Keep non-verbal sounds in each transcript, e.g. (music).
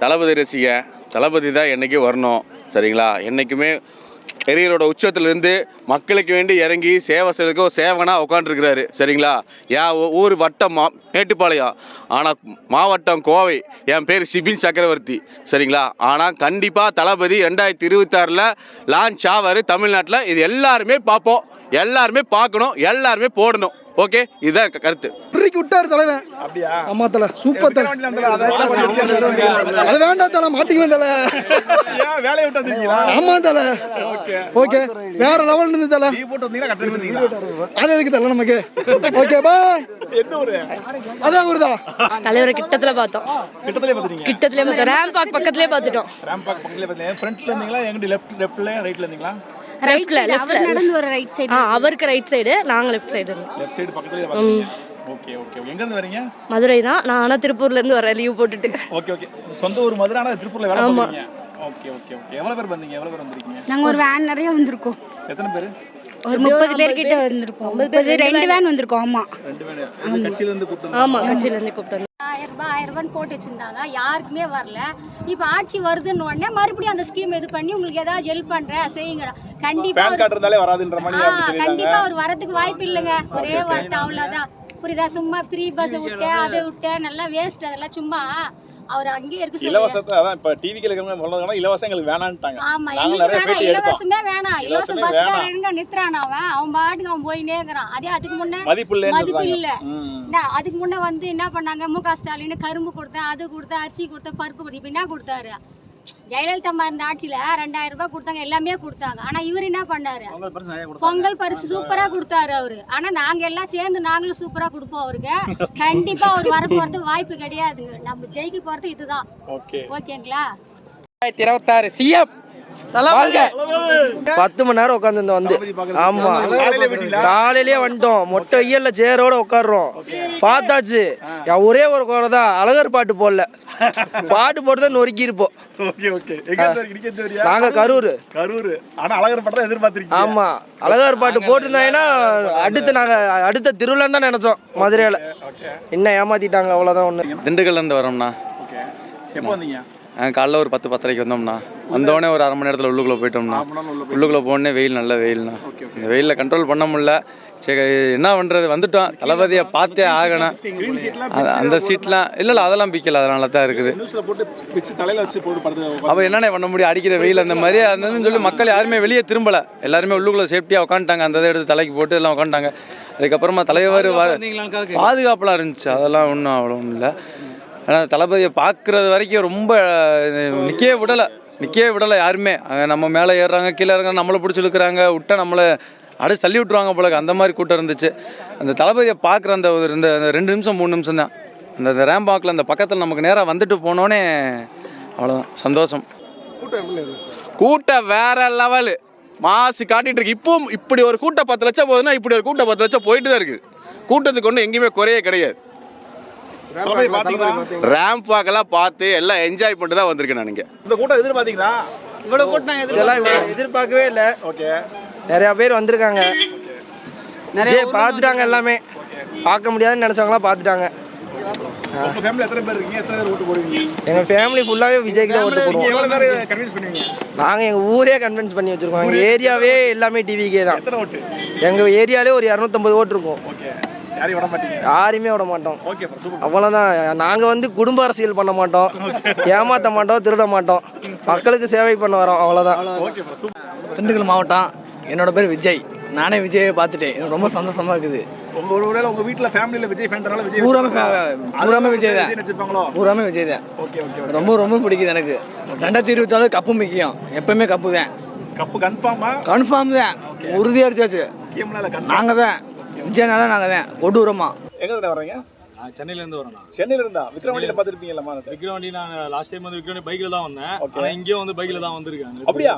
தளபதி ரசிகன் தளபதி தான் என்றைக்கும் வரணும் சரிங்களா? என்றைக்குமே பெரியரோட உச்சத்துலேருந்து மக்களுக்கு வேண்டி இறங்கி சேவை செய்யறதுக்கு ஒரு சேவனாக உட்காந்துருக்கிறாரு சரிங்களா? என் ஊர் வட்டம் மா மேட்டுப்பாளையம். ஆனால் மாவட்டம் கோவை. என் பேர் சிபின் சக்கரவர்த்தி சரிங்களா? ஆனால் கண்டிப்பாக தளபதி ரெண்டாயிரத்தி இருபத்தாறில் லான்ச் ஆவார் தமிழ்நாட்டில். இது எல்லாருமே பார்ப்போம். எல்லாருமே பார்க்கணும். எல்லாருமே போடணும். ஓகே இதுதான் கருத்து. இன்றைக்கு விட்டாரு தலைவன். அப்படியா? ஆமா தல. சூப்பர் தல. அது வேண்டாம் தல. மாட்டிக்குவேன் தல. ஏன் வேலையை விட்டு ஆமா தல. ஓகே. ஓகே. வேற லெவல் இருந்து தல. அது எதுக்கு தல நமக்கு? ஓகே பாய் அதான் ஊருதா? தலைவரை கிட்டத்துல பார்த்தோம். கிட்டத்திலே பாத்துறீங்க கிட்டத்திலே பார்த்தோம். ரேம் பார்க் பக்கத்துலயே பார்த்துட்டோம். ராம்பாக் பக்கத்துல பாத்தீங்க ஃப்ரண்ட்ல இருந்தீங்களா? எங்கிட்ட லெஃப்ட் லெஃப்ட்ல ரைட்ல இருந்தீங்களா? லெஃப்ட்ல லெஃப்ட்ல நடந்து வர ரைட் சைடு ஆ அவருக்கு ரைட் சைடு நாங்க லெஃப்ட் சைடு லெஃப்ட் சைடு பக்கத்துலயே பாத்தீங்க. ஓகே ஓகே எங்க இருந்து வரீங்க? மதுரை தான். நான் ஆனா திருப்பூர்ல இருந்து வரேன் லீவ் போட்டுட்டு. ஓகே ஓகே சொந்த ஊர் மதுரை ஆனா திருப்பூர்ல வேலை. பாக்குறீங்க ஓகே ஓகே ஓகே எவ்வளவு பேர் வந்தீங்க? எவ்வளவு பேர் வந்திருக்கீங்க? நாங்க ஒரு வேன் நிறைய வந்திருக்கோம். எத்தனை பேர்? ஒரு முப்பது பேர்? கிட்ட வந்திருக்கோம் முப்பது ரெண்டு வேன் வந்திருக்கோம் ஆமா. ரெண்டு எங்க கட்சியில இருந்து கூப்பிட்டு ஆமா கட்சியில இருந்து கூப்பிட்டு ஆயிரம் ரூபான்னு போட்டு வச்சிருந்தாங்க. யாருக்குமே வரல. இப்போ ஆட்சி வருதுன்னு உடனே மறுபடியும் அந்த ஸ்கீம் இது பண்ணி உங்களுக்கு ஏதாவது ஹெல்ப் பண்றேன் செய்யுங்க கண்டிப்பா பேன் அவர்- கார்டு இருந்தாலே வராதுன்ற மாதிரி ஆ, அப்படி சொல்லிருக்காங்க கண்டிப்பா அவர் வரதுக்கு வாய்ப்பு இல்லைங்க. ஒரே வார்த்தை அவ்வளவுதான். புரியுதா? சும்மா ஃப்ரீ பஸ் விட்டேன் அதை விட்டேன் நல்லா வேஸ்ட் அதெல்லாம் சும்மா. அவர் அங்கேயே இருக்க இலவசத்தை அதான் இப்ப டிவிக்கு இருக்கிறவங்க சொல்றதுனா இலவசம் எங்களுக்கு வேணான்ட்டாங்க. ஆமா எங்களுக்கு. இலவசமே வேணாம். இலவச இலவசமே பஸ் வேணாம். எங்க நிறுத்துறான் அவன்? அவன் பாட்டுக்கு அவன் போயினே இருக்கிறான். அதே அதுக்கு முன்ன மதிப்பு மதிப்பு இல்ல. ம். என்ன, அதுக்கு முன்ன வந்து என்ன பண்ணாங்க? மு க ஸ்டாலின் கரும்பு கொடுத்தேன் அது கொடுத்தேன் அரிசி கொடுத்தேன் பருப்பு கொடுத்தேன். இப்போ என்ன கொடுத்தாரு? ஜெயலலிதா அம்மா இருந்த ஆட்சியில ரெண்டாயிரம் ரூபாய் கொடுத்தாங்க எல்லாமே கொடுத்தாங்க. ஆனா இவர் என்ன பண்ணாரு? பொங்கல் பரிசு நிறைய கொடுத்தாங்க. பொங்கல் பரிசு சூப்பரா கொடுத்தாரு அவரு. ஆனா நாங்க எல்லாம் சேர்ந்து நாங்களும் சூப்பரா கொடுப்போம் அவருக்கு. கண்டிப்பா அவர் வர போறதுக்கு வாய்ப்பு கிடையாதுங்க. நம்ம ஜெயிக்க போறது இதுதான். ஓகே ஓகேங்களா இருபத்தாறு சிஎம் வாழ்க. பத்து மணி நேரம் உட்காந்து வந்து. ஆமா? காலையிலேயே வந்துட்டோம். மொட்டை வெயில்ல சேரோட உட்காடுறோம் பார்த்தாச்சு. என் ஒரே ஒரு குறை தான். அழகர் பாட்டு போடல. பாட்டு போட்டு தான் நொறுக்கி இருப்போம் இருந்து இருந்து? நாங்க கரூர். கரூர். ஆனா அழகர் படம் தான் எதிர்பார்த்திருக்கீங்க. ஆமா. அழகர் பாட்டு போட்டிருந்தாங்கன்னா அடுத்து நாங்க அடுத்த திருவிழான்னு தான் நினைச்சோம் மதுரையில. என்ன ஏமாத்திட்டாங்க அவ்வளவுதான் ஒண்ணு. திண்டுக்கல்லேருந்து வரோம்ண்ணா. ஓகே. எப்போ வந்தீங்க? காலைல ஒரு பத்து பத்தரைக்கு வந்தோம்ண்ணா வந்தோடனே ஒரு அரை மணி நேரத்தில் உள்ளுக்குள்ளே போயிட்டோம்ண்ணா உள்ளுக்குள்ளே போனே வெயில் நல்ல வெயில்ண்ணா. இந்த வெயிலில் கண்ட்ரோல் பண்ண முடியல. சரி என்ன பண்ணுறது வந்துட்டோம். தளபதியை பார்த்தே ஆகணும். அந்த சீட்லாம் இல்லை இல்லை அதெல்லாம் பிக்கல. அதனால தான் இருக்குது. அப்போ என்னென்ன பண்ண முடியும்? அடிக்கிற வெயில் அந்த மாதிரி அந்த சொல்லி மக்கள் யாருமே வெளியே திரும்பலை. எல்லாருமே உள்ளுக்குள்ளே சேஃப்டியாக உட்காந்துட்டாங்க அந்த இதை எடுத்து தலைக்கு போட்டு எல்லாம் உட்காந்துட்டாங்க அதுக்கப்புறமா தலைவர் பாதுகாப்புலாம் இருந்துச்சு. அதெல்லாம் ஒன்றும் அவ்வளோ ஒன்றும் இல்லை. ஆனால் தளபதியை பார்க்குறது வரைக்கும் ரொம்ப நிற்கவே விடலை. நிற்கவே விடலை யாருமே. அங்க நம்ம மேலே ஏறுறாங்க கீழே இறங்குறாங்க நம்மளை பிடிச்சி இழுக்கிறாங்க விட்டா நம்மளை அடிச்சு தள்ளி விட்ருவாங்க போல அந்த மாதிரி கூட்டம் இருந்துச்சு. அந்த தளபதியை பார்க்குற அந்த ஒரு இந்த அந்த ரெண்டு நிமிஷம் மூணு நிமிஷம் தான். அந்த அந்த ரேம்பாக்கில் அந்த பக்கத்தில் நமக்கு நேராக வந்துட்டு போனோடனே அவ்வளோதான் சந்தோஷம். கூட்டம் வேற லெவலு. மாசு காட்டிட்டு இருக்கு. இப்பவும் இப்படி ஒரு கூட்டம் பத்து லட்சம் போகுதுன்னா இப்படி ஒரு கூட்டம் பத்து லட்சம் போயிட்டு தான் இருக்குது கூட்டத்துக்கு ஒன்றும் எங்கேயுமே குறையே கிடையாது. ரேம்ப் வாக்கெல்லாம் பார்த்து எல்லாம் என்ஜாய் பண்ணிட்டு தான் வந்திருக்கேன் நான் இங்கே. இந்த கூட்டம் எதிர்பார்த்தீங்களா? இவ்வளவு கூட்டம் இதெல்லாம் எதிர்பார்க்கவே இல்லை. ஓகே. நிறைய பேர் வந்திருக்காங்க. நிறைய பார்த்துட்டாங்க எல்லாமே. பார்க்க முடியாதுன்னு நினைச்சவங்களாம் பார்த்துட்டாங்க. உங்க ஃபேமிலி எத்தனை பேர் இருக்கீங்க? எத்தனை பேர் ஓட்டு போடுவீங்க? எங்க ஃபேமிலி ஃபுல்லாவே விஜய்க்கு தான் ஓட்டு நீங்க போடுவோம். எவ்வளவு பேர் கன்வின்ஸ் பண்ணுவீங்க? நாங்க எங்க ஊரே கன்வின்ஸ் பண்ணி வச்சிருக்கோம். எங்க ஏரியாவே எல்லாமே டிவிக்கே தான். எங்க ஏரியாலே ஒரு இரநூத்தம்பது ஓட்டு இருக்கும். ஓகே. யாரையும் விட மாட்டீங்க? யாரையுமே விட மாட்டோம். ஓகே சூப்பர் அவ்வளோதான் நாங்க வந்து குடும்ப அரசியல் பண்ண மாட்டோம். ஏமாத்த மாட்டோம் திருட மாட்டோம். மக்களுக்கு சேவை பண்ண வரோம் அவ்வளோதான் ஓகே சூப்பர் திண்டுக்கல் மாவட்டம் என்னோட பேர் விஜய். நானே விஜயை பார்த்துட்டேன். எனக்கு ரொம்ப சந்தோஷமா இருக்குது. உங்க ஒரு ஒருவேளை உங்க வீட்ல ஃபேமிலில விஜய் ஃபேன்றனால விஜய் பூராமே பூராமே விஜய் தான். வச்சிருப்பாங்களோ? பூராமே விஜய் தான் ஓகே ஓகே ரொம்ப ரொம்ப பிடிக்குது எனக்கு. ரெண்டாயிரத்தி இருபத்தாலு கப்பு முக்கியம். எப்பவுமே கப்பு தான். கப்பு கன்ஃபார்மா கன்ஃபார்ம் தான் இல்ல கன்ஃபார்ம் நாங்கள் தான் விஜயனால நாங்கள் தான் கொடூரமா எங்க இருந்து வர்றீங்க? சென்னையிலேருந்து வரேன் சென்னையில இருந்தா விக்ரவாண்டியில பாத்துருப்பீங்கல்ல விக்ரவாண்டி நான் லாஸ்ட் டைம் வந்து விக்ரவாண்டி பைக்கில் தான் வந்தேன். ஆனால் இங்கேயும் வந்து பைக்கில் தான் வந்திருக்கேன். அப்படியா?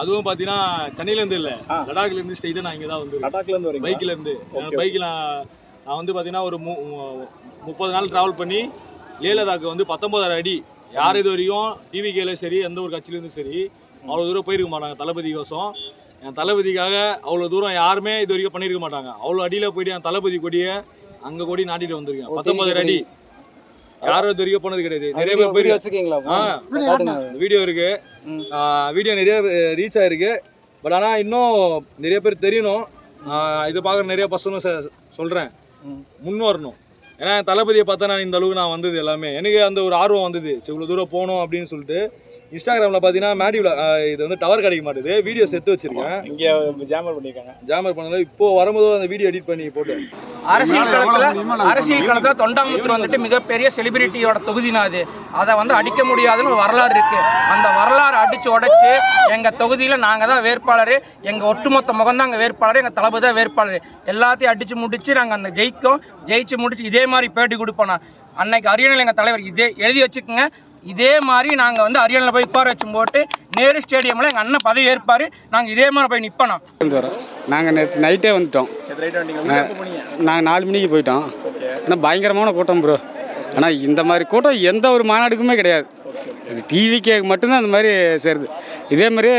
அதுவும் பார்த்தீங்கன்னா சென்னையிலேருந்து இல்லை. ஆ. லடாக்ல இருந்து ஸ்ட்ரைட்டாக நான் இங்கே தான் வந்து லடாக்ல இருந்து வரீங்க பைக்கில் இருந்து. பைக்கில் நான் வந்து பார்த்தீங்கன்னா ஒரு முப்பது நாள் ட்ராவல் பண்ணி லே லடாக் வந்து பத்தொன்பதாயிரம் அடி. யார் இது வரையும் டிவிகேல சரி எந்த ஒரு கட்சியிலேருந்து சரி அவ்வளோ தூரம் போயிருக்க மாட்டாங்க தளபதி கோசம் என் தளபதிக்காக அவ்வளோ தூரம் யாருமே இது வரைக்கும் பண்ணியிருக்க மாட்டாங்க. அவ்வளோ அடியில் போயிட்டு என் தளபதி கொடியை அங்கே கொடி நாட்டிட்டு வந்திருக்கேன். பத்தொன்பதாயிரம் அடி. யாரும் இது வரைக்கும் போனது கிடையாது. நிறைய பேர் போய் வச்சிருக்கீங்களா? ஆ. வீடியோ இருக்கு. வீடியோ நிறைய ரீச் ஆயிருக்கு. பட் ஆனால் இன்னும் நிறைய பேர் தெரியணும். இது பார்க்குற நிறைய பசங்களும் ச- சொல்றேன். முன் வரணும். ஏன்னா தளபதியை பார்த்தா நான் இந்த அளவுக்கு நான் வந்தது எல்லாமே. எனக்கு அந்த ஒரு ஆர்வம் வந்தது. இவ்வளோ தூரம் போகணும் அப்படின்னு சொல்லிட்டு. இன்ஸ்டாகிராமில் பார்த்தீங்கன்னா மேடிவில் இது வந்து டவர் கிடைக்க மாட்டுது. வீடியோஸ் எடுத்து வச்சிருக்கேன். இங்கே ஜாமர் பண்ணியிருக்காங்க ஜாமர் பண்ணல இப்போ வரும்போது அந்த வீடியோ எடிட் பண்ணி போட்டு. அரசியல் களத்துல அரசியல் களத்துல தொண்டாமுத்தூர் வந்துட்டு மிகப்பெரிய செலிபிரிட்டியோட தொகுதினா அது. அதை வந்து அடிக்க முடியாதுன்னு ஒரு வரலாறு இருக்கு. அந்த வரலாறு அடிச்சு உடைச்சு எங்க தொகுதியில நாங்க தான் வேட்பாளர். எங்க ஒட்டுமொத்த முகம் தான் வேட்பாளர். எங்க தளபதி தான் வேட்பாளர். எல்லாத்தையும் அடிச்சு முடிச்சு நாங்க அந்த ஜெயிக்கும். ஜெயிச்சு முடிச்சு இதே மாதிரி பேட்டி கொடுப்போம் நான். அன்னைக்கு அரியணையில் எங்க தலைவர் இதே எழுதி வச்சுக்கோங்க. இதே மாதிரி நாங்க வந்து அரியணையில் போய் உட்கார வச்சு போட்டு நேரு ஸ்டேடியம்ல எங்க அண்ணன் பதவி ஏற்பாரு. நாங்க இதே மாதிரி போய் நிப்போம். நாங்கள் நேற்று நைட்டே வந்துட்டோம். நாங்கள் நாலு மணிக்கு போயிட்டோம். ஆனால் பயங்கரமான கூட்டம் ப்ரோ ஆனால் இந்த மாதிரி கூட்டம் எந்த ஒரு மாநாடுக்குமே கிடையாது. இது டிவிக்கு மட்டும்தான் அந்த மாதிரி சேருது. இதே மாதிரி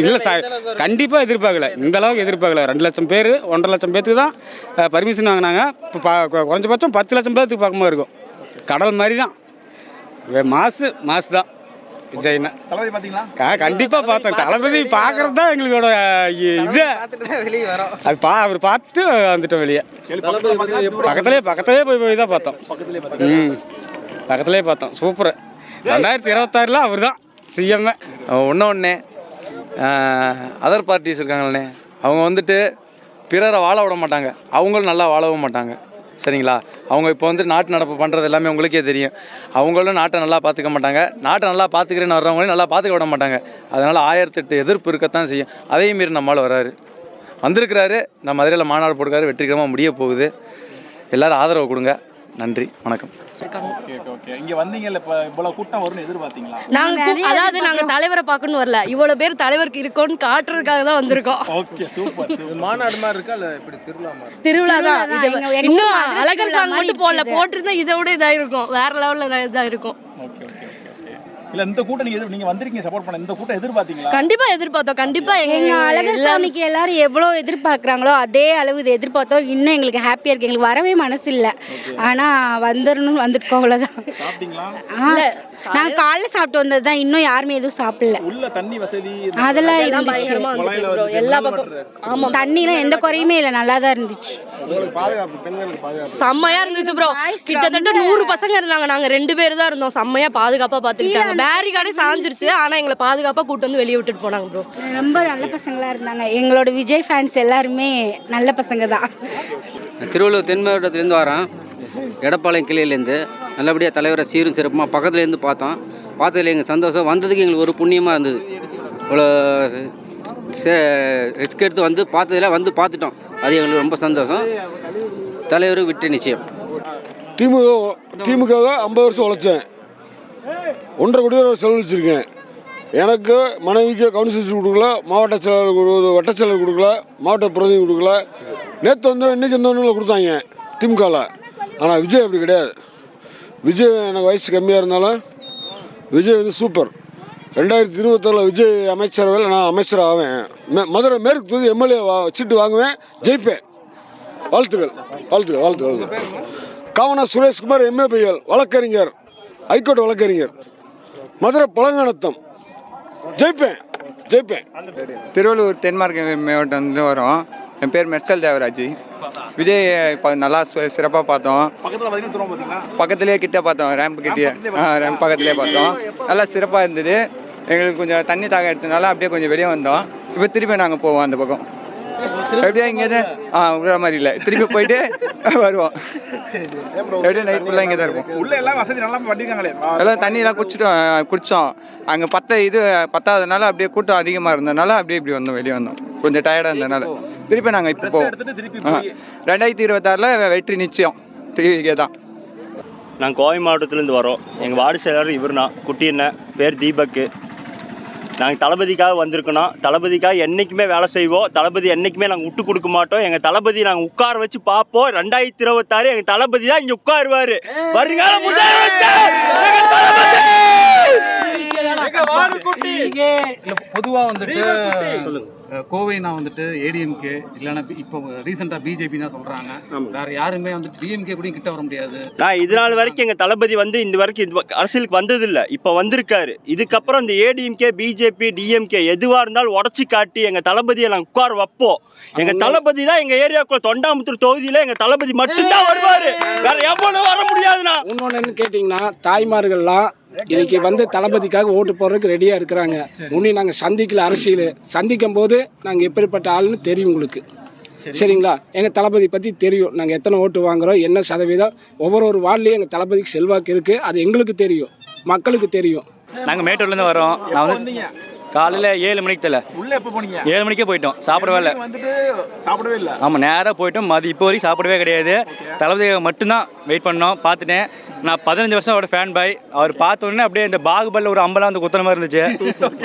இல்லை சார் கண்டிப்பாக எதிர்பார்க்கல. இந்த அளவுக்கு எதிர்பார்க்கல. ரெண்டு லட்சம் பேர் ஒன்றரை லட்சம் பேர்த்துக்கு தான் பர்மிஷன் வாங்கினாங்க. இப்போ குறைஞ்சபட்சம் பத்து லட்சம் பேர்த்துக்கு பக்கமாக இருக்கும். கடல் மாதிரி தான். மாசு மாசு தான் விஜய்னா தளபதி பார்த்தீங்களா க- கண்டிப்பா பார்த்தோம் தளபதி பார்க்கறது தான் எங்களோட இது. வெளியே வரோம். அது பா அவர் பார்த்துட்டு வந்துட்டோம் வெளியே. பக்கத்துலேயே பக்கத்துலேயே போய் போய் தான் பார்த்தோம். ம். பக்கத்துலேயே பார்த்தோம். சூப்பர். ரெண்டாயிரத்தி இருபத்தாறில் அவர் தான் சிஎம் ஒன்று ஒன்று அதர் பார்ட்டிஸ் இருக்காங்களே அவங்க வந்துட்டு பிறரை வாழ விட மாட்டாங்க. அவங்களும் நல்லா வாழவும் மாட்டாங்க. சரிங்களா? அவங்க இப்போ வந்து நாட்டு நடப்பு பண்ணுறது எல்லாமே உங்களுக்கே தெரியும். அவங்களும் நாட்டை நல்லா பார்த்துக்க மாட்டாங்க. நாட்டை நல்லா பார்த்துக்கிறேன்னு வர்றவங்களையும் நல்லா பார்த்துக்க விட மாட்டாங்க. அதனால் ஆயிரத்தெட்டு எதிர்ப்பு இருக்கத்தான் செய்யும். அதையும் மீறி நம்மளால் வராரு. வந்திருக்கிறாரு. நம்ம மதுரையில் மாநாடு போட்டுக்காரு வெற்றிகரமாக முடிய போகுது. எல்லோரும் ஆதரவு கொடுங்க. நன்றி. வணக்கம். நாங்க அதாவது நாங்க தலைவரை பார்க்கணும்னு வரல. இவ்வளவு பேர் தலைவருக்கு இருக்கோம்னு காட்டுறதுக்காக தான் வந்திருக்கோம். ஓகே சூப்பர் மாநாடு மாதிரி இருக்கா இல்லை இப்படி திருவிழா தான். இன்னும் அழகர் சாங் மட்டும் போடல. போட்டிருந்தா இதை விட இதா இருக்கும் வேற லெவல்ல இதா இருக்கும் இல்லை இந்த கூட்டம் நீங்கள் எதிர் நீங்கள் வந்திருக்கீங்க சப்போர்ட் பண்ண இந்த கூட்டம் எதிர்பார்த்தீங்களா? கண்டிப்பா எதிர்பார்த்தோம் கண்டிப்பா எங்க அழகர் சாமிக்கு எல்லாரும் எவ்வளோ எதிர்பார்க்குறாங்களோ அதே அளவு இது எதிர்பார்த்தோம். இன்னும் எங்களுக்கு ஹாப்பியாக இருக்கு. எங்களுக்கு வரவே மனசு இல்லை ஆனால் வந்துடணும் வந்துட்டு ஆ நாங்கள் காலைல சாப்பிட்டு வந்தது தான். இன்னும் யாருமே எதுவும் சாப்பிடல. உள்ள தண்ணி வசதி அதெல்லாம் இருந்துச்சு. எல்லா பக்கம் தண்ணிலாம் எந்த குறையுமே இல்லை. நல்லா தான் இருந்துச்சு செம்மையா இருந்துச்சு ப்ரோ கிட்டத்தட்ட நூறு பசங்க இருந்தாங்க. நாங்க ரெண்டு பேர் தான் இருந்தோம். செம்மையா பாதுகாப்பா பாத்துக்கிட்டாங்க. பேரிகார்டே சாஞ்சிருச்சு. ஆனா எங்களை பாதுகாப்பா கூட்டு வந்து வெளியே விட்டுட்டு போனாங்க ப்ரோ ரொம்ப நல்ல பசங்களா இருந்தாங்க. எங்களோட விஜய் ஃபேன்ஸ் எல்லாருமே நல்ல பசங்க தான். திருவள்ளூர் தென் மாவட்டத்துலேருந்து வரேன். எடப்பாளையம் கிளையிலேருந்து. நல்லபடியாக தலைவரை சீரும் சிறப்புமாக பக்கத்துலேருந்து பார்த்தோம். பார்த்ததுல எங்கள் சந்தோஷம். வந்ததுக்கு எங்களுக்கு ஒரு புண்ணியமாக இருந்தது. இவ்வளோ ரிஸ்க் எடுத்து வந்து பார்த்ததுல வந்து பார்த்துட்டோம். அது எங்களுக்கு ரொம்ப சந்தோஷம். தலைவருக்கு விட்டு நிச்சயம். திமுக திமுக ஐம்பது வருஷம் உழைச்சேன். ஒன்றரை கோடி ரூபா செலவழிச்சிருக்கேன். எனக்கு மனைவிக்கு கவுன்சிலர் கொடுக்கல மாவட்ட செயலர் வட்ட செயலர் கொடுக்கல மாவட்ட பிரதிநிதி கொடுக்கல. நேற்று வந்து இன்றைக்கி இந்த ஒன்றில் கொடுத்தாங்க திமுகவில் ஆனால் விஜய் அப்படி கிடையாது. விஜய் எனக்கு வயசு கம்மியாக இருந்தாலும் விஜய் வந்து சூப்பர் ரெண்டாயிரத்தி இருபத்தாறில் விஜய் அமைச்சரவையில் நான் அமைச்சர் ஆவேன். மே- மதுரை மேற்கு தொகுதி எம்எல்ஏ வச்சுட்டு சீட்டு வாங்குவேன் ஜெயிப்பேன். வாழ்த்துக்கள் வாழ்த்துக்கள் வாழ்த்துக்கள் வாழ்த்துக்கள். காவனா சுரேஷ்குமார் எம்ஏபிஎல் வழக்கறிஞர் ஹைகோர்ட் வழக்கறிஞர். மதுரை பழங்கானத்தம் ஜெயிப்பேன் ஜெயிப்பேன். திருவள்ளூர் தென்மார்க்க மாவட்டம்லேருந்து வரோம். என் பேர் மெர்சல் தேவராஜ். விஜய் இப்போ நல்லா சிறப்பாக பார்த்தோம். பக்கத்துலேயே கிட்ட பார்த்தோம் ரேம்ப் கிட்டே ரேம்ப் பக்கத்துலேயே பார்த்தோம். நல்லா சிறப்பாக இருந்தது. எங்களுக்கு கொஞ்சம் தண்ணி தாக எடுத்தனால அப்படியே கொஞ்சம் வெளியே வந்தோம். இப்போ திருப்பி நாங்கள் போவோம் அந்த பக்கம். எப்படியா இங்கே ஆ விடுற மாதிரி இல்லை. திருப்பி போயிட்டு வருவோம். எப்படியும் நைட் ஃபுல்லாக இங்கே தான் இருப்போம். உள்ள எல்லாம் வசதி நல்லா பண்ணிருக்காங்களே. எல்லாம் தண்ணியெல்லாம் குடிச்சிட்டோம் குடித்தோம் அங்கே பத்த இது பத்தாததுனால அப்படியே கூட்டம் அதிகமாக இருந்ததுனால அப்படியே இப்படி வந்தோம் வெளியே வந்தோம். கொஞ்சம் டயர்டாக இருந்ததுனால. திருப்பி நாங்கள் இப்போ போவோம் ரெண்டாயிரத்தி இருபத்தாறில் வெற்றி நிச்சயம். டிவிக்கே தான் நாங்கள் கோவை மாவட்டத்துலேருந்து வரோம். எங்கள் வார்டு செயலாளர் இவர்னா குட்டி அண்ணன் பேர் தீபக்கு. நாங்கள் தளபதிக்காக வந்திருக்கோம் தளபதிக்காக என்றைக்குமே வேலை செய்வோம். தளபதி என்றைக்குமே நாங்கள் விட்டு கொடுக்க மாட்டோம். எங்கள் தளபதி நாங்கள் உட்கார வச்சு பார்ப்போம். ரெண்டாயிரத்தி இருபத்தாறு எங்கள் தளபதி தான் இங்கே உட்காருவார். வருங்கால முதலமைச்சர்! பொதுவாக வந்துட்டு அஹ், கோவைனா வந்துட்டு ஏடிஎம்கே இல்லைன்னா இப்போ ரீசெண்டாக பிஜேபி தான் சொல்கிறாங்க வேற யாருமே வந்து டிஎம்கே கூட கிட்ட வர முடியாது. நான் இது நாள் வரைக்கும் எங்கள் தளபதி வந்து இந்த வரைக்கும் இது அரசியலுக்கு வந்ததில்லை. இப்போ வந்திருக்காரு. இதுக்கப்புறம் இந்த ஏடிஎம்கே பிஜேபி டிஎம்கே எதுவாக இருந்தாலும் உடச்சி காட்டி எங்கள் தளபதியை நாங்கள் உட்கார வைப்போம். எங்கள் தளபதி தான் எங்கள் ஏரியாக்குள்ள தொண்டாமுத்தூர் தொகுதியில் எங்கள் தளபதி மட்டும்தான் வருவார். வேற எவ்வளவு வர முடியாதுண்ணா. இன்னொன்று என்ன கேட்டிங்கன்னா தாய்மார்கள்லாம் இன்னைக்கு வந்து தளபதிக்காக ஓட்டு போடுறதுக்கு ரெடியாக இருக்கிறாங்க. உன்னை நாங்கள் சந்திக்கல அரசியல். சந்திக்கும் போது நாங்கள் எப்படிப்பட்ட ஆள்னு தெரியும் உங்களுக்கு. சரிங்களா? எங்கள் தளபதி பற்றி தெரியும். நாங்கள் எத்தனை ஓட்டு வாங்குறோம் என்ன சதவீதம் ஒவ்வொரு ஒரு வார்டுலேயும் எங்கள் தளபதிக்கு செல்வாக்கு இருக்குது அது எங்களுக்கு தெரியும். மக்களுக்கு தெரியும். நாங்கள் மேட்டூர்லேருந்து வரோம். நான் வந்து காலையில் ஏழு மணிக்கு தெரியல உள்ள எப்போ போனீங்க? ஏழு மணிக்கே போயிட்டோம். சாப்பிடவே இல்லை வந்துட்டு சாப்பிடவே இல்லை. ஆமாம் நேராக போயிட்டோம். மதி இப்போ வரைக்கும் சாப்பிடவே கிடையாது. தளபதி மட்டும்தான் வெயிட் பண்ணோம். பார்த்துட்டேன். நான் பதினஞ்சு வருஷம் அவரோட ஃபேன் பாய் அவர் பார்த்த உடனே அப்படியே இந்த பாகுபலில் ஒரு அம்பலம் வந்து குத்துற மாதிரி இருந்துச்சு.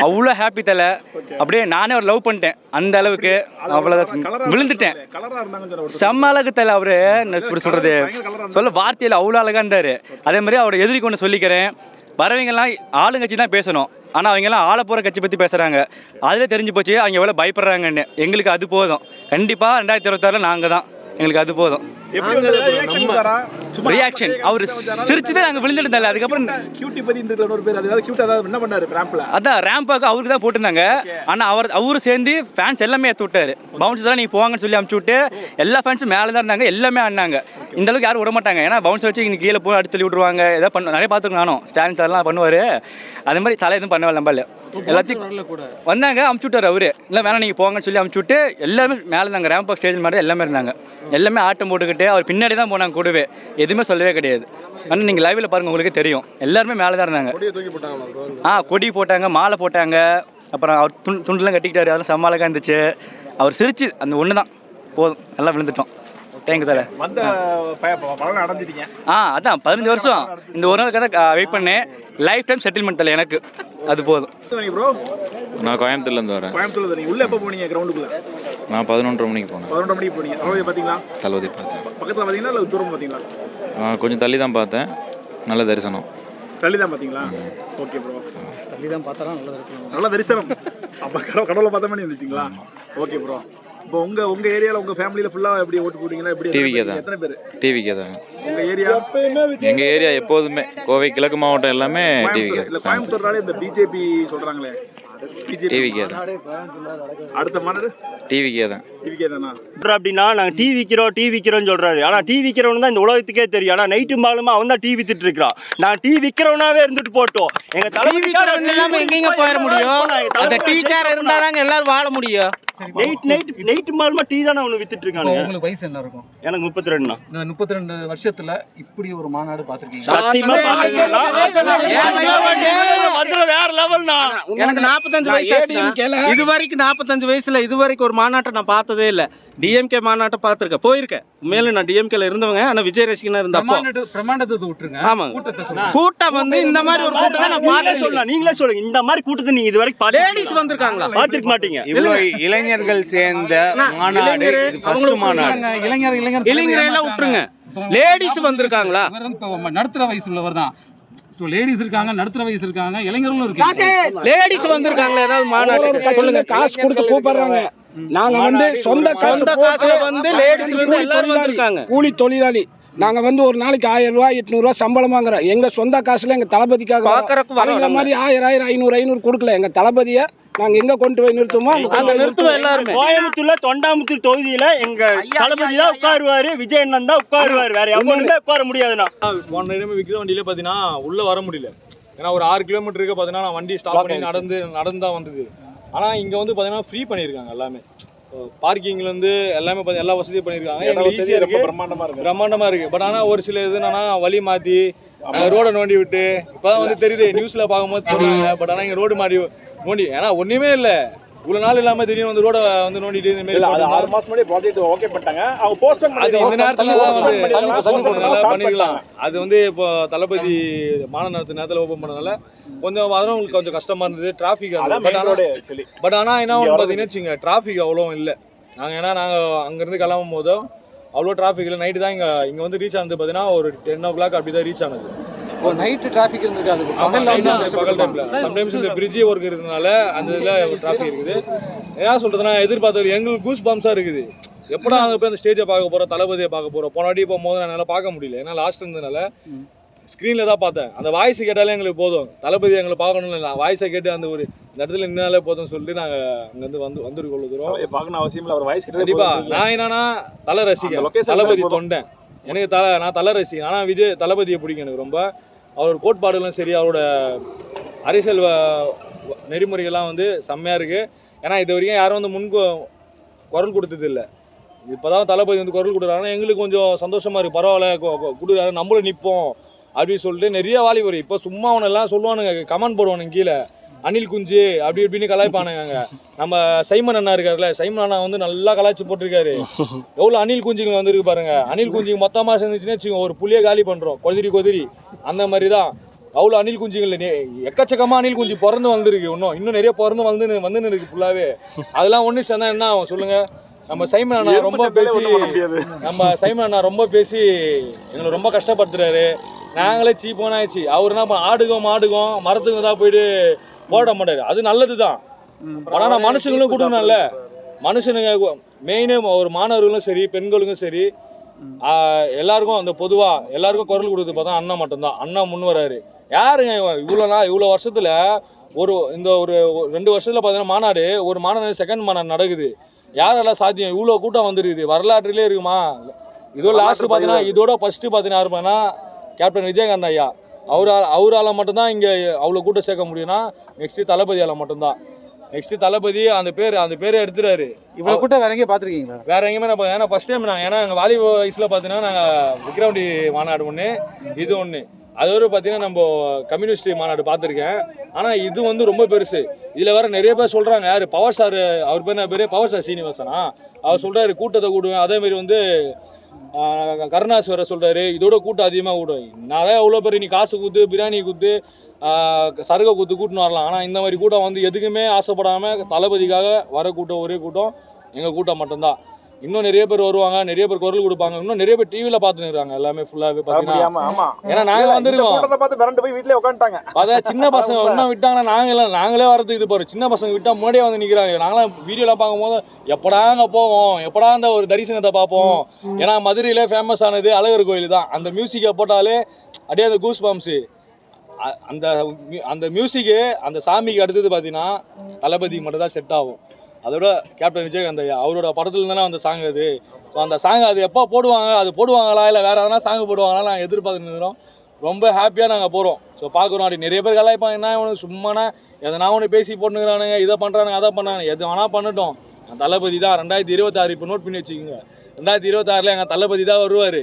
அவ்வளோ ஹாப்பி தலை. அப்படியே நானே அவர் லவ் பண்ணிட்டேன். அந்த அளவுக்கு. அவ்வளோதான் விழுந்துட்டேன். செம்ம அழகு தலை அவரு. என்ன இப்படி சொல்றது? சொல்ல வார்த்தையில் அவ்வளோ அழகா இருந்தாரு. அதே மாதிரி அவர் எதிரி கொண்டு சொல்லிக்கிறேன். வரவங்கெல்லாம் ஆளுங்கட்சி தான் பேசணும். ஆனால் அவங்கெல்லாம் ஆள போகிற கட்சி பற்றி பேசுகிறாங்க அதில் தெரிஞ்சு போச்சு அவங்க எவ்வளோ பயப்படுறாங்கன்னு. எங்களுக்கு அது போதும். கண்டிப்பாக ரெண்டாயிரத்தி இருபத்தாறில் நாங்கள் தான் எங்களுக்கு அது போதும். ரியாக்ஷன் அவர் சிரிச்சுதான் நாங்கள் விழுந்துட்டு அதுக்கப்புறம் கியூட்டி பதி ஒரு பேர். அது ஏதாவது கியூட்டா ஏதாவது என்ன பண்ணாரு? ரேம்ப்ல அதான் ரேம்பாக்கு அவருக்கு தான் போட்டிருந்தாங்க. ஆனால் அவர் அவரு சேர்ந்து ஃபேன்ஸ் எல்லாமே ஏற்று விட்டாரு. பவுன்சர்ஸ் எல்லாம் நீங்கள் போவாங்கன்னு சொல்லி அமுச்சு விட்டு எல்லா ஃபேன்ஸும் மேலே தான் இருந்தாங்க எல்லாமே ஆடினாங்க. இந்த அளவுக்கு யாரும் விட மாட்டாங்க ஏன்னா பவுன்சர் வச்சு இங்கே கீழே போய் அடிச்சு தள்ளி விட்ருவாங்க ஏதாவது பண்ண நிறைய பார்த்துருக்கேன் நானும். ஸ்டாலின் சார்லாம் பண்ணுவார். அதே மாதிரி தலை எதுவும் பண்ணவே நம்பல எல்லாத்தையும் வந்தாங்க அமுச்சு விட்டாரு அவரு. இல்லை வேணாம் நீங்கள் போங்கன்னு சொல்லி அமுச்சு விட்டு எல்லாமே மேலே இருந்தாங்க. ரேம்பாக் ஸ்டேஜ் மாதிரி எல்லாமே இருந்தாங்க. எல்லாமே ஆட்டம் போட்டுக்கிட்டு அவர் பின்னாடி தான் போனாங்க கூடவே. எதுவுமே சொல்லவே கிடையாது. ஆனால் நீங்கள் லைவில் பாருங்க உங்களுக்கு தெரியும். எல்லாருமே மேலே தான் இருந்தாங்க. ஆ கொடி போட்டாங்க மாலை போட்டாங்க. அப்புறம் அவர் துண் துண்டுலாம் கட்டிக்கிட்டாரு. அதெல்லாம் செம்ம அழகா இருந்துச்சு. அவர் சிரிச்சு அந்த ஒன்று தான் போதும் எல்லாம் விழுந்துட்டோம். தேங்க்யூ தலை வந்த பலனை அடைஞ்சிட்டீங்க. ஆ அதான். பதினஞ்சு வருஷம். இந்த ஒரு நாள் கதை வெயிட் பண்ணேன் லைஃப் டைம் செட்டில்மெண்ட் தலை எனக்கு. அது போதும். ப்ரோ நான் கோயம்புத்தூர்லேருந்து வரேன். கோயம்புத்தூர்ல உள்ள எப்போ போனீங்க கிரவுண்டுக்குள்ள நான் பதினொன்றரை மணிக்கு போனேன். பதினொன்றரை மணிக்கு போனீங்க. தளபதி பாத்தீங்களா? தளபதி பார்த்தேன். பக்கத்துல பாத்தீங்களா இல்ல தூரம் பாத்தீங்களா? ஆ, கொஞ்சம் தள்ளி தான் பார்த்தேன். நல்ல தரிசனம். தள்ளி தான் பாத்தீங்களா ஓகே ப்ரோ தள்ளி தான் பார்த்தா நல்ல தரிசனம். நல்ல தரிசனம். அப்ப கடவுள் கடவுளை பார்த்த மாதிரி இருந்துச்சுங்களா? ஓகே ப்ரோ இப்போ உங்க உங்க ஏரியால உங்க ஃபேமிலில ஃபுல்லா எப்படி ஓட்டு போட்டீங்கன்னா எப்படி டிவிக்கே தான்? எத்தனை பேர்? டிவிக்கே தான். உங்க ஏரியா எங்கள் ஏரியா எப்போதுமே கோவை கிழக்கு மாவட்டம் எல்லாமே டிவிக்கே இல்ல கோயம்புத்தூர்னாலே இந்த பிஜேபி சொல்றாங்களே. டிவிக்கே தான். அடுத்த மாநாடு? டிவிக்கே தான். டிவிக்கே தானா? சொல்றா அப்படின்னா நாங்கள் டீ விற்கிறோம் டீ விற்கிறோம்னு சொல்றாரு. ஆனால் டீ விற்கிறவனு தான் இந்த உலகத்துக்கே தெரியும். ஆனால் நைட்டு மாலுமா அவன் தான் டீ வித்துட்டு இருக்கிறான். நான் டீ விற்கிறவனாவே இருந்துட்டு போட்டோம். எங்க தலைமை இல்லாம எங்கெங்க போயிட முடியும்? அந்த டீச்சர் இருந்தாதாங்க எல்லாரும் வாழ முடியும். நைட் நைட் நைட்டு மாலுமா டீ தானே அவனு வித்துட்டு இப்போ இருக்கானுங்க உங்களுக்கு வயசு என்ன இருக்கும்? எனக்கு முப்பத்தி ரெண்டுண்ணா இந்த முப்பத்தி ரெண்டு வருஷத்துல இப்படி ஒரு மாநாடு பார்த்துருக்கீங்க. சத்தியமா பாத்தீங்களா? மதுரை வேற லெவல்னா எனக்கு நாற்பத்தஞ்சு வயசு. இது வரைக்கும் நாற்பத்தஞ்சு வயசுல இது வரைக்கும் ஒரு மாநாட்டை நான் பார்த்ததே இல்லை. டிஎம்கே மாநாட்டை பார்த்துருக்கேன் போயிருக்கேன் உண்மையில நான் டிஎம்கேல இருந்தவங்க ஆனால் விஜய் ரசிகனா இருந்தப்போ. பிரமாண்டத்தை பிரமாண்டத்தை விட்டுருங்க ஆமாங்க. கூட்டம் வந்து இந்த மாதிரி ஒரு கூட்டம் நான் பார்த்தேன் சொல்லலாம் நீங்களே சொல்லுங்க. இந்த மாதிரி கூட்டத்தை நீங்க இது வரைக்கும் லேடிஸ் வந்திருக்காங்களா? பார்த்திருக்க மாட்டீங்க. இளைஞர்கள் சேர்ந்த மாநாடு இது ஃபர்ஸ்ட் மாநாடு. இளைஞர் இளைஞர் இளைஞரை எல்லாம் விட்டுருங்க. லேடிஸ் வந்திருக்காங்களா? நடுத்தர வயசு உள்ளவர் தான். ஸோ லேடிஸ் இருக்காங்க நடுத்தர வயசு இருக்காங்க இளைஞர்களும் இருக்காங்க. லேடிஸ் வந்திருக்காங்களா? ஏதாவது கட்சியில சொல்லுங்க. காசு கொடுத்து கூப்பிடுறாங்க. நாங்க வந்து சொந்த காசு சொந்த காசுல வந்து கூலி எல்லாரும் தொழிலாளி வந்திருக்காங்க. கூலி தொழிலாளி. நாங்க வந்து ஒரு நாளைக்கு ஆயிரம் ரூபாய் எட்நூறுவா சம்பளம் வாங்குறோம் எங்க சொந்த காசுல எங்க தளபதிக்காக நம்ம. மாதிரி ஆயிரம் ஆயிரம் ஐநூறு ஐநூறு கொடுக்கல. எங்க தளபதிய நாங்க எங்க கொண்டு போய் நிறுத்துமோ அங்க நிறுத்துவோம் எல்லாருமே. கோயம்புத்தூர்ல தொண்டாமுத்தூர் தொகுதியில எங்க தளபதி தான் உட்காருவாரு விஜய் அண்ணன் தான் உட்காருவாரு. வேற எவனுமே உட்கார முடியாதுண்ணா. போன டைம் விற்கிற வண்டியில பார்த்தீங்கன்னா உள்ள வர முடியல. ஏன்னா ஒரு ஆறு கிலோமீட்டருக்கு பார்த்தீங்கன்னா நான் வண்டி ஸ்டாப் பண்ணி நடந்து நடந்து தான் வந்தது. ஆனால் இங்கே வந்து பார்த்தீங்கன்னா ஃப்ரீ பண்ணியிருக்காங்க எல்லாமே. பார்க்கிங்ல இருந்து எல்லாமே பார்த்தி- எல்லா வசதியும் பண்ணியிருக்காங்க எங்களுக்கு ஈஸியாக இருக்கு. பிரம்மாண்டமா இருக்கு. பிரம்மாண்டமா இருக்கு. பட் ஆனால் ஒரு சில இது என்னன்னா வழி மாற்றி ரோடை நோண்டி விட்டு இப்போதான் வந்து தெரியுது நியூஸ்ல பார்க்கும்போது சொல்றாங்க. பட் ஆனால் இங்கே ரோடு மாடி நோண்டி ஏன்னா ஒன்றுமே இல்லை. இவ்வளோ நாள் இல்லாமல் திடீர்னு வந்து ரோட வந்து நோண்டிட்டு இந்த மாதிரி அது ஆறு மாசம் முன்னாடி ப்ராஜெக்ட் ஓகே பண்ணிட்டாங்க. அவங்க போஸ்ட்போன் அது இந்த நேரத்துல start பண்ணிக்கலாம் அது வந்து இப்போ தளபதி மாநில நடத்த நேரத்தில் ஓப்பன் பண்ணனால கொஞ்சம் வரும் உங்களுக்கு கொஞ்சம் கஷ்டமா இருந்தது டிராஃபிக். பட் ஆனால் என்ன ஒன்று பார்த்தீங்கன்னா டிராஃபிக் அவ்வளோ இல்லை. நாங்கள் ஏன்னா நாங்கள் அங்கேருந்து கிளம்பும் போதும் அவ்வளோ டிராஃபிக் இல்லை. நைட்டு தான் இங்கே இங்கே வந்து ரீச் ஆனது பார்த்தீங்கன்னா ஒரு டென் ஓ கிளாக் அப்படி தான் ரீச் ஆனது. இப்போ நைட்டு டிராஃபிக் இருந்திருக்காது பகல் டைம்ல சம்டைம்ஸ் இந்த பிரிட்ஜ் ஒர்க் இருக்கிறதுனால அந்த இதில் டிராஃபிக் இருக்குது. என்ன சொல்றதுன்னா எதிர்பார்த்தது எங்களுக்கு கூஸ் பம்ப்ஸாக இருக்குது. எப்படா அங்கே போய் அந்த ஸ்டேஜை பார்க்க போகிறோம் தளபதியை பார்க்க போகிறோம் போன வாட்டி போகும்போது என்னால் பார்க்க முடியல. ஏன்னா லாஸ்ட் இருந்ததுனால ஸ்க்ரீனில் தான் பார்த்தேன். அந்த வாய்ஸ் கேட்டாலே எங்களுக்கு போதும். தளபதி எங்களை பார்க்கணும்னு இல்லை. வாய்ஸை கேட்டு அந்த ஒரு இந்த இடத்துல நின்னாலே போதும்னு சொல்லிட்டு நாங்கள் அங்கேருந்து வந்து வந்துருக்கோம் தூரம். பார்க்கணும் அவசியம் இல்லை. அவர் வயசு கிட்ட கண்டிப்பா. நான் என்னன்னா தலை ரசிகன். தளபதி போதும். தொண்டன். எனக்கு தலை நான் தலை ரசிகன். ஆனால் விஜய் தளபதியை பிடிக்கும் எனக்கு ரொம்ப. அவரோட கோட்பாடுகளும் சரி அவரோட அரசியல் வ- நெறிமுறைகள்லாம் வந்து செம்மையாக இருக்குது ஏன்னா இது வரைக்கும் யாரும் வந்து முன்கு குரல் கொடுத்தது இல்லை. இப்போதான் தளபதி வந்து குரல் கொடுக்குறாங்கன்னா எங்களுக்கு கொஞ்சம் சந்தோஷமாக இருக்குது பரவாயில்ல கொடுக்குறாரு. நம்மளும் நிற்போம் அப்படின்னு சொல்லிட்டு நிறைய வாலிபர் இப்போ சும்மா அவனெல்லாம் சொல்லுவானுங்க கமெண்ட் போடுவானுங்க கீழே. அனில் குஞ்சு அப்படி இப்படின்னு கலாய்ப்பானுங்க நம்ம சைமன் அண்ணா இருக்காருல்ல சைமன் அண்ணா வந்து நல்லா கலாய்ச்சி போட்டிருக்காரு. எவ்வளோ அனில் குஞ்சுங்க வந்துருக்கு பாருங்க. அனில் குஞ்சுங்க மொத்தமாக சேர்ந்துச்சுன்னு வச்சுக்கோங்க ஒரு புளியை காலி பண்ணுறோம் கொதிரி கொதிரி. அந்த மாதிரி தான் அவ்வளோ அணில் குஞ்சுகள் நெ- எக்கச்சக்கமா அணில் குஞ்சு பிறந்து வந்திருக்கு இன்னும் இன்னும் நிறைய பிறந்து வந்து வந்துன்னு இருக்கு ஃபுல்லாகவே அதெல்லாம் ஒன்று சேர்ந்தா என்ன ஆகும் சொல்லுங்க. நம்ம சைமன் அண்ணா ரொம்ப பேசி. நம்ம சைமன் அண்ணா ரொம்ப பேசி எங்களை ரொம்ப கஷ்டப்படுத்துறாரு. நாங்களே சீப்பான ஆச்சு அவர் என்ன ஆடுகம் மாடுகம் மரத்துக்கு தான் போயிட்டு போட மாட்டாரு. அது நல்லது தான் ஆனால் நான் மனுஷங்களும் கொடுக்கணும்ல. மனுஷனுங்க மெயினே ஒரு மாணவர்களும் சரி பெண்களுக்கும் சரி எல்லாருக்கும் அந்த பொதுவா எல்லாருக்கும் குரல் கொடுத்து பார்த்தா அண்ணா மட்டும்தான். அண்ணா முன் வராரு. யாருங்க இவன்? இவ்வளோ நாள் இவ்வளோ வருஷத்துல ஒரு இந்த ஒரு ரெண்டு வருஷத்துல பார்த்தீங்கன்னா மாநாடு ஒரு மாநாடு செகண்ட் மாநாடு நடக்குது. யாரெல்லாம் சாத்தியம்? இவ்வளோ கூட்டம் வந்துருக்குது. வரலாற்றிலே இருக்குமா? இதோ லாஸ்ட் பார்த்தீங்கன்னா இதோட ஃபர்ஸ்ட் பார்த்தீங்கன்னா யாருப்பான்னா கேப்டன் விஜயகாந்த் ஐயா. அவரால் அவரால் மட்டும்தான் இங்கே அவ்வளோ கூட்டம் சேர்க்க முடியும்னா நெக்ஸ்ட் தளபதியால் மட்டும்தான். நெக்ஸ்ட் தளபதி அந்த பேர் அந்த பேரை எடுத்துறாரு இவ்வளவு கூட்டம் வேற எங்கேயும் பார்த்துருக்கீங்களா? வேற எங்கேயுமே நான் ஏன்னா ஃபர்ஸ்ட் டைம் நாங்கள் ஏன்னா எங்கள் வாலிப வயசில் பார்த்தீங்கன்னா நாங்கள் விக்ரவாண்டி மாநாடு ஒன்று இது ஒன்று அதோட பார்த்தீங்கன்னா நம்ம கம்யூனிஸ்ட் மாநாடு பார்த்துருக்கேன். ஆனால் இது வந்து ரொம்ப பெருசு. இதில் வேற நிறைய பேர் சொல்கிறாங்க யார்? பவர் ஸ்டார் அவர் பேர் பேர்? Power star சீனிவாசனா? அவர் சொல்கிறாரு கூட்டத்தை கூடுவேன். அதே மாதிரி வந்து கருணாஸ் வேற சொல்கிறாரு இதோட கூட்டம் அதிகமாக கூடும் நான் எவ்வளோ பேர் நீ காசு கொடுத்து பிரியாணி கொடுத்து சருகை சரகை கொடுத்து கூட்டின்னு வரலாம். ஆனால் இந்த மாதிரி கூட்டம் வந்து எதுக்குமே ஆசைப்படாமல் தளபதிக்காக வர கூட்டம் ஒரே கூட்டம் எங்கள் கூட்டம் மட்டும்தான். இன்னும் நிறைய பேர் வருவாங்க நிறைய பேர் குரல் கொடுப்பாங்க இன்னும் நிறைய பேர் டிவியில் பார்த்துன்னு இருக்காங்க எல்லாமே ஆமா. பார்த்தீங்கன்னா. ஏன்னா இந்த வந்திருக்கோம். கூட்டத்தை பார்த்து மிரண்டு போய் வீட்லயே உட்காந்துட்டாங்க அதான் சின்ன பசங்க (laughs) இன்னும் விட்டாங்கன்னா நாங்களே நாங்களே வரதுக்கு இது பாரு சின்ன பசங்க விட்டா முன்னாடியே வந்து நிற்கிறாங்க நாங்களாம் வீடியோலாம் பார்க்கும்போது எப்படா அங்கே போவோம் எப்படா அந்த ஒரு தரிசனத்தை பார்ப்போம். ஏன்னா மதுரையிலே ஃபேமஸ் ஆனது அழகர் கோயில் தான். அந்த மியூசிக்கை போட்டாலே அப்படியே அந்த கூஸ் பம்ப்ஸு அந்த அந்த மியூசிக்கு அந்த சாமிக்கு அடுத்தது பார்த்தீங்கன்னா தளபதி மட்டும் தான் செட் ஆகும். அதோட கேப்டன் விஜயகாந்த் ஐயா அவரோட படத்துல தானே அந்த சாங் அது. ஸோ அந்த சாங் அது எப்போ போடுவாங்க அது போடுவாங்களா இல்லை வேற எதனா சாங் போடுவாங்களா நாங்கள் எதிர்பார்த்துட்டு இருக்கிறோம் ரொம்ப ஹாப்பியாக நாங்கள் போகிறோம் ஸோ பார்க்குறோம் அப்படி நிறைய பேர் கலாய்ப்பாங்க என்ன இவனுக்கு சும்மானா எதனா ஒன்று பேசி போட்டுக்கிறானுங்க இதை பண்ணுறானுங்க அதை பண்ணாங்க எது வேணால் பண்ணட்டும். தளபதி தான் ரெண்டாயிரத்தி இருபத்தாறு இப்போ நோட் பண்ணி வச்சுக்கோங்க. ரெண்டாயிரத்தி இருபத்தாறில் எங்கள் தளபதி தான் வருவார்.